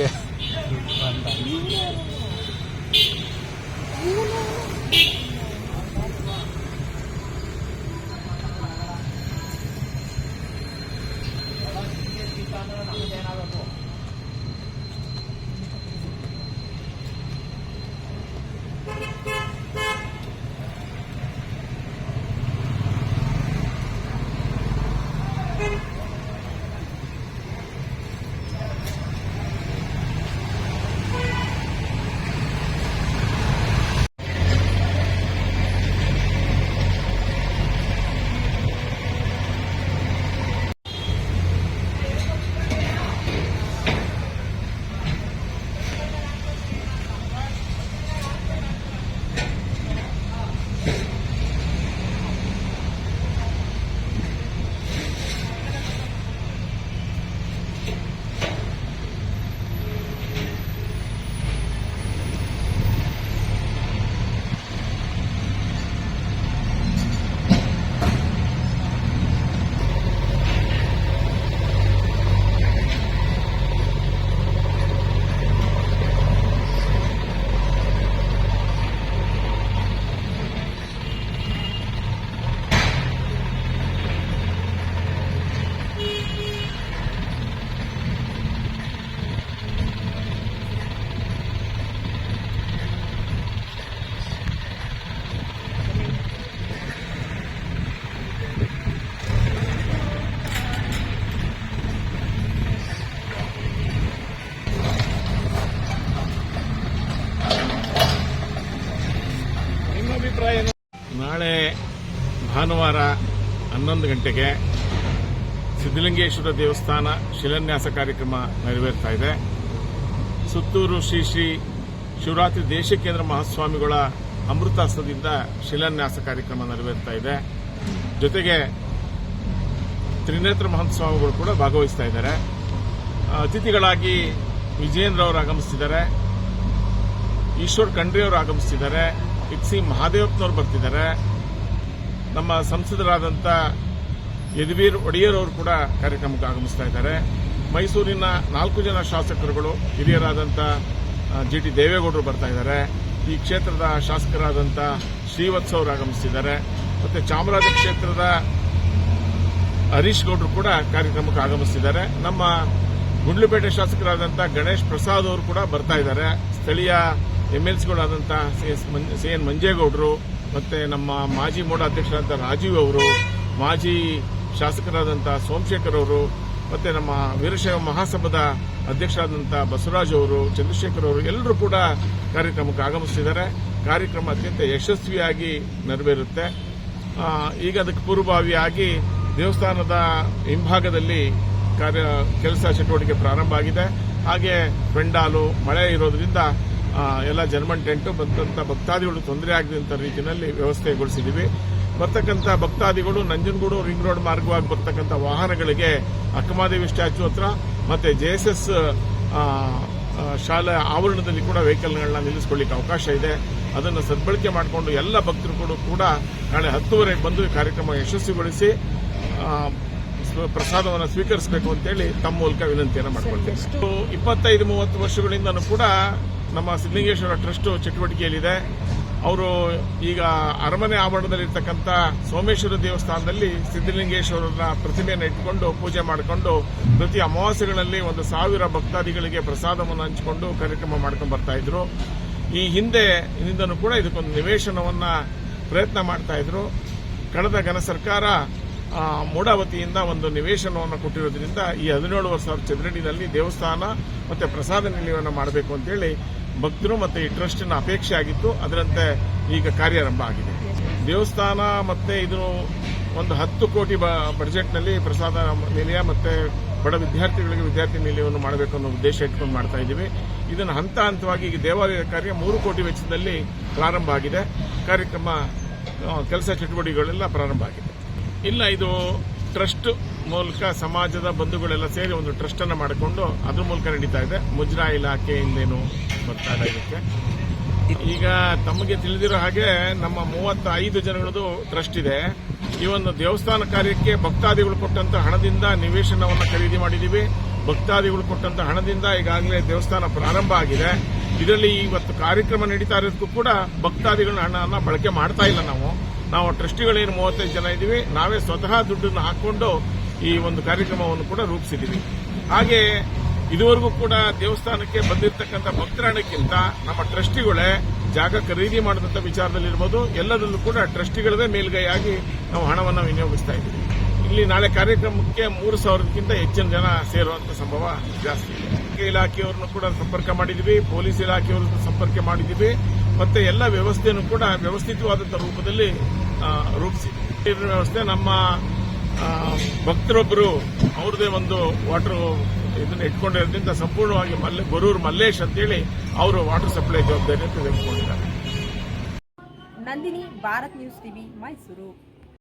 Yeah. ನಾಳೆ ಭಾನುವಾರ ಹನ್ನೊಂದು ಗಂಟೆಗೆ ಸಿದ್ದಲಿಂಗೇಶ್ವರ ದೇವಸ್ಥಾನ ಶಿಲಾನ್ಯಾಸ ಕಾರ್ಯಕ್ರಮ ನೆರವೇರ್ತಾ ಇದೆ. ಸುತ್ತೂರು ಶ್ರೀ ಶ್ರೀ ಶಿವರಾತ್ರಿ ದೇಶಕೇಂದ್ರ ಮಹಾಸ್ವಾಮಿಗಳ ಅಮೃತಾಸ್ತ್ರದಿಂದ ಶಿಲಾನ್ಯಾಸ ಕಾರ್ಯಕ್ರಮ ನೆರವೇರ್ತಾ ಇದೆ. ಜೊತೆಗೆ ತ್ರಿನೇತ್ರ ಮಹಂತ ಸ್ವಾಮಿಗಳು ಕೂಡ ಭಾಗವಹಿಸ್ತಾ ಇದ್ದಾರೆ. ಅತಿಥಿಗಳಾಗಿ ವಿಜಯೇಂದ್ರ ಅವರು ಆಗಮಿಸ್ತಿದ್ದಾರೆ. ಈಶ್ವರ್ ಖಂಡ್ರೆ ಅವರು ಆಗಮಿಸ್ತಿದ್ದಾರೆ. ಇಕ್ಸಿ ಮಹಾದೇವಪ್ಪನವರು ಬರ್ತಿದ್ದಾರೆ. ನಮ್ಮ ಸಂಸದರಾದಂಥ ಯದುವೀರ್ ಒಡೆಯರ್ ಅವರು ಕೂಡ ಕಾರ್ಯಕ್ರಮಕ್ಕೆ ಆಗಮಿಸ್ತಾ ಇದ್ದಾರೆ. ಮೈಸೂರಿನ ನಾಲ್ಕು ಜನ ಶಾಸಕರುಗಳು ಹಿರಿಯರಾದಂಥ ಜಿ ಟಿ ದೇವೇಗೌಡರು ಬರ್ತಾ ಇದ್ದಾರೆ. ಈ ಕ್ಷೇತ್ರದ ಶಾಸಕರಾದಂಥ ಶ್ರೀವತ್ಸ ಅವರು ಆಗಮಿಸ್ತಿದ್ದಾರೆ. ಮತ್ತು ಚಾಮರಾಜ ಕ್ಷೇತ್ರದ ಹರೀಶ್ ಗೌಡರು ಕೂಡ ಕಾರ್ಯಕ್ರಮಕ್ಕೆ ಆಗಮಿಸಿದ್ದಾರೆ ನಮ್ಮ ಗುಂಡ್ಲುಪೇಟೆ ಶಾಸಕರಾದಂಥ ಗಣೇಶ್ ಪ್ರಸಾದ್ ಅವರು ಕೂಡ ಬರ್ತಾ ಇದ್ದಾರೆ. ಸ್ಥಳೀಯ ಎಂಎಲ್ಸಿಗಳಾದಂಥ ಸಿ ಎನ್ ಮಂಜೇಗೌಡರು ಮತ್ತೆ ನಮ್ಮ ಮಾಜಿ ಮೋಡ ಅಧ್ಯಕ್ಷರಾದಂಥ ರಾಜೀವ್ ಅವರು, ಮಾಜಿ ಶಾಸಕರಾದಂಥ ಸೋಮಶೇಖರ್ ಅವರು, ಮತ್ತೆ ನಮ್ಮ ವೀರಶೈವ ಮಹಾಸಭಾದ ಅಧ್ಯಕ್ಷರಾದಂಥ ಬಸವರಾಜ್ ಅವರು, ಚಂದ್ರಶೇಖರ್ ಅವರು ಎಲ್ಲರೂ ಕೂಡ ಕಾರ್ಯಕ್ರಮಕ್ಕೆ ಆಗಮಿಸಿದ್ದಾರೆ ಕಾರ್ಯಕ್ರಮ ಅತ್ಯಂತ ಯಶಸ್ವಿಯಾಗಿ ನೆರವೇರುತ್ತೆ. ಈಗ ಅದಕ್ಕೆ ಪೂರ್ವಭಾವಿಯಾಗಿ ದೇವಸ್ಥಾನದ ಹಿಂಭಾಗದಲ್ಲಿ ಕಾರ್ಯ, ಕೆಲಸ ಚಟುವಟಿಕೆ ಪ್ರಾರಂಭ ಆಗಿದೆ. ಹಾಗೆ ಪೆಂಡಾಲು, ಮಳೆ ಇರೋದ್ರಿಂದ ಎಲ್ಲ ಜರ್ಮನ್ ಟೆಂಟು ಬಂದಂಥ ಭಕ್ತಾದಿಗಳು ತೊಂದರೆ ಆಗದಂತ ರೀತಿಯಲ್ಲಿ ವ್ಯವಸ್ಥೆಗೊಳಿಸಿದ್ದೀವಿ. ಬರ್ತಕ್ಕಂಥ ಭಕ್ತಾದಿಗಳು ನಂಜನಗೂಡು ರಿಂಗ್ ರೋಡ್ ಮಾರ್ಗವಾಗಿ ಬರ್ತಕ್ಕಂಥ ವಾಹನಗಳಿಗೆ ಅಕ್ಕಮಾದೇವಿ ಸ್ಟ್ಯಾಚ್ಯೂ ಹತ್ರ ಮತ್ತೆ ಜೆಎಸ್ಎಸ್ ಶಾಲೆ ಆವರಣದಲ್ಲಿ ಕೂಡ ವೆಹಿಕಲ್ಗಳನ್ನ ನಿಲ್ಲಿಸಿಕೊಳ್ಳಿಕ್ಕೆ ಅವಕಾಶ ಇದೆ. ಅದನ್ನು ಸದ್ಬಳಕೆ ಮಾಡಿಕೊಂಡು ಎಲ್ಲ ಭಕ್ತರು ಕೂಡ ನಾಳೆ ಹತ್ತುವರೆಗೆ ಬಂದು ಈ ಕಾರ್ಯಕ್ರಮ ಯಶಸ್ವಿಗೊಳಿಸಿ ಪ್ರಸಾದವನ್ನು ಸ್ವೀಕರಿಸಬೇಕು ಅಂತೇಳಿ ತಮ್ಮ ಮೂಲಕ ವಿನಂತಿಯನ್ನು ಮಾಡಿಕೊಳ್ತೇವೆ ಇಪ್ಪತ್ತೈದು ಮೂವತ್ತು ವರ್ಷಗಳಿಂದಲೂ ಕೂಡ ನಮ್ಮ ಸಿದ್ದಲಿಂಗೇಶ್ವರ ಟ್ರಸ್ಟ್ ಚಟುವಟಿಕೆಯಲ್ಲಿದೆ. ಅವರು ಈಗ ಅರಮನೆ ಆವರಣದಲ್ಲಿರ್ತಕ್ಕಂಥ ಸೋಮೇಶ್ವರ ದೇವಸ್ಥಾನದಲ್ಲಿ ಸಿದ್ದಲಿಂಗೇಶ್ವರರ ಪ್ರತಿಮೆಯನ್ನು ಇಟ್ಟುಕೊಂಡು ಪೂಜೆ ಮಾಡಿಕೊಂಡು ಪ್ರತಿ ಅಮಾವಾಸ್ಯೆಗಳಲ್ಲಿ ಒಂದು ಸಾವಿರ ಭಕ್ತಾದಿಗಳಿಗೆ ಪ್ರಸಾದವನ್ನು ಹಂಚಿಕೊಂಡು ಕಾರ್ಯಕ್ರಮ ಮಾಡ್ಕೊಂಡು ಬರ್ತಾ ಇದ್ರು. ಈ ಹಿಂದೆ ಇಂದನೂ ಕೂಡ ಇದಕ್ಕೊಂದು ನಿವೇಶನವನ್ನ ಪ್ರಯತ್ನ ಮಾಡ್ತಾ ಇದ್ರು. ಕಳೆದ ಘನ ಸರ್ಕಾರ ಮೂಡಾವತಿಯಿಂದ ಒಂದು ನಿವೇಶನವನ್ನು ಕೊಟ್ಟಿರೋದ್ರಿಂದ ಈ ಹದಿನೇಳು ಸಾವಿರ ಚದರಡಿನಲ್ಲಿ ದೇವಸ್ಥಾನ ಮತ್ತೆ ಪ್ರಸಾದ ನಿಲಯವನ್ನು ಮಾಡಬೇಕು ಅಂತೇಳಿ ಭಕ್ತರು ಮತ್ತೆ ಈ ಟ್ರಸ್ಟಿನ ಅಪೇಕ್ಷೆ ಆಗಿತ್ತು. ಅದರಂತೆ ಈಗ ಕಾರ್ಯಾರಂಭ ಆಗಿದೆ. ದೇವಸ್ಥಾನ ಮತ್ತೆ ಇದು ಒಂದು ಹತ್ತು ಕೋಟಿ ಬಜೆಟ್ನಲ್ಲಿ ಪ್ರಸಾದ ನಿಲಯ ಮತ್ತೆ ಬಡ ವಿದ್ಯಾರ್ಥಿಗಳಿಗೆ ವಿದ್ಯಾರ್ಥಿ ನಿಲಯವನ್ನು ಮಾಡಬೇಕು ಅನ್ನೋ ಉದ್ದೇಶ ಇಟ್ಕೊಂಡು ಮಾಡ್ತಾ ಇದ್ದೀವಿ. ಇದನ್ನು ಹಂತ ಹಂತವಾಗಿ ಈಗ ದೇವಾಲಯ ಕಾರ್ಯ ಮೂರು ಕೋಟಿ ವೆಚ್ಚದಲ್ಲಿ ಪ್ರಾರಂಭ ಆಗಿದೆ. ಕಾರ್ಯಕ್ರಮ ಕೆಲಸ ಚಟುವಟಿಕೆಗಳೆಲ್ಲ ಪ್ರಾರಂಭ ಆಗಿದೆ. ಇಲ್ಲ, ಇದು ಟ್ರಸ್ಟ್ ಮೂಲಕ ಸಮಾಜದ ಬಂಧುಗಳೆಲ್ಲ ಸೇರಿ ಒಂದು ಟ್ರಸ್ಟ್ ಅನ್ನ ಮಾಡಿಕೊಂಡು ಅದ್ರ ಮೂಲಕ ನಡೀತಾ ಇದೆ. ಮುಜರಾ ಇಲಾಖೆಯಿಂದೇನು ಬರ್ತಾ ಇದೆ ಇದಕ್ಕೆ. ಈಗ ತಮಗೆ ತಿಳಿದಿರೋ ಹಾಗೆ ನಮ್ಮ ಮೂವತ್ತೈದು ಜನಗಳದು ಟ್ರಸ್ಟ್ ಇದೆ. ಈ ಒಂದು ದೇವಸ್ಥಾನ ಕಾರ್ಯಕ್ಕೆ ಭಕ್ತಾದಿಗಳು ಕೊಟ್ಟಂತ ಹಣದಿಂದ ನಿವೇಶನವನ್ನು ಖರೀದಿ ಮಾಡಿದ್ದೀವಿ ಭಕ್ತಾದಿಗಳು ಕೊಟ್ಟಂತ ಹಣದಿಂದ ಈಗಾಗಲೇ ದೇವಸ್ಥಾನ ಪ್ರಾರಂಭ ಆಗಿದೆ. ಇದರಲ್ಲಿ ಇವತ್ತು ಕಾರ್ಯಕ್ರಮ ನಡೀತಾ ಇರೋದಕ್ಕೂ ಕೂಡ ಭಕ್ತಾದಿಗಳ ಹಣವನ್ನು ಬಳಕೆ ಮಾಡ್ತಾ ಇಲ್ಲ ನಾವು. ನಾವು ಟ್ರಸ್ಟಿಗಳೇನು ಮೂವತ್ತೈದು ಜನ ಇದ್ದೀವಿ. ನಾವೇ ಸ್ವತಃ ದುಡ್ಡನ್ನು ಹಾಕೊಂಡು ಈ ಒಂದು ಕಾರ್ಯಕ್ರಮವನ್ನು ಕೂಡ ರೂಪಿಸಿದ್ದೀವಿ. ಹಾಗೆ ಇದುವರೆಗೂ ಕೂಡ ದೇವಸ್ಥಾನಕ್ಕೆ ಬಂದಿರತಕ್ಕಂಥ ಭಕ್ತರಣಕ್ಕಿಂತ ನಮ್ಮ ಟ್ರಸ್ಟಿಗಳೇ ಜಾಗ ಖರೀದಿ ಮಾಡಿದಂಥ ವಿಚಾರದಲ್ಲಿರ್ಬೋದು. ಎಲ್ಲದರಲ್ಲೂ ಕೂಡ ಟ್ರಸ್ಟಿಗಳದೇ ಮೇಲ್ಗೈಯಾಗಿ ನಾವು ಹಣವನ್ನು ವಿನಿಯೋಗಿಸ್ತಾ ಇದ್ದೀವಿ. ಇಲ್ಲಿ ನಾಳೆ ಕಾರ್ಯಕ್ರಮಕ್ಕೆ ಮೂರು ಸಾವಿರಕ್ಕಿಂತ ಹೆಚ್ಚಿನ ಜನ ಸೇರುವಂತ ಸಂಭವ ಜಾಸ್ತಿ ಇದೆ. ಇಲಾಖೆಯವ್ರನ್ನು ಕೂಡ ಸಂಪರ್ಕ ಮಾಡಿದ್ದೀವಿ. ಪೊಲೀಸ್ ಇಲಾಖೆಯವ್ರನ್ನು ಸಂಪರ್ಕ ಮಾಡಿದ್ದೀವಿ. ಮತ್ತೆ ಎಲ್ಲ ವ್ಯವಸ್ಥೆಯನ್ನು ಕೂಡ ವ್ಯವಸ್ಥಿತವಾದಂಥ ರೂಪದಲ್ಲಿ ರೂಪಿಸಿ. ನೀರಿನ ವ್ಯವಸ್ಥೆ ನಮ್ಮ ಭಕ್ತರೊಬ್ಬರು ಅವ್ರದೇ ಒಂದು ವಾಟರ್ ಇದನ್ನ ಇಟ್ಕೊಂಡಿರೋದ್ರಿಂದ ಸಂಪೂರ್ಣವಾಗಿ ಮಲ್ಲೆ, ಬರೂರು ಮಲ್ಲೇಶ್ ಅಂತೇಳಿ ಅವರು ವಾಟರ್ ಸಪ್ಲೈ ಜವಾಬ್ದಾರಿ ಅಂತ ತೆಗೆದುಕೊಂಡಿದ್ದಾರೆ. Nandini, Bharat news TV, Mysuru.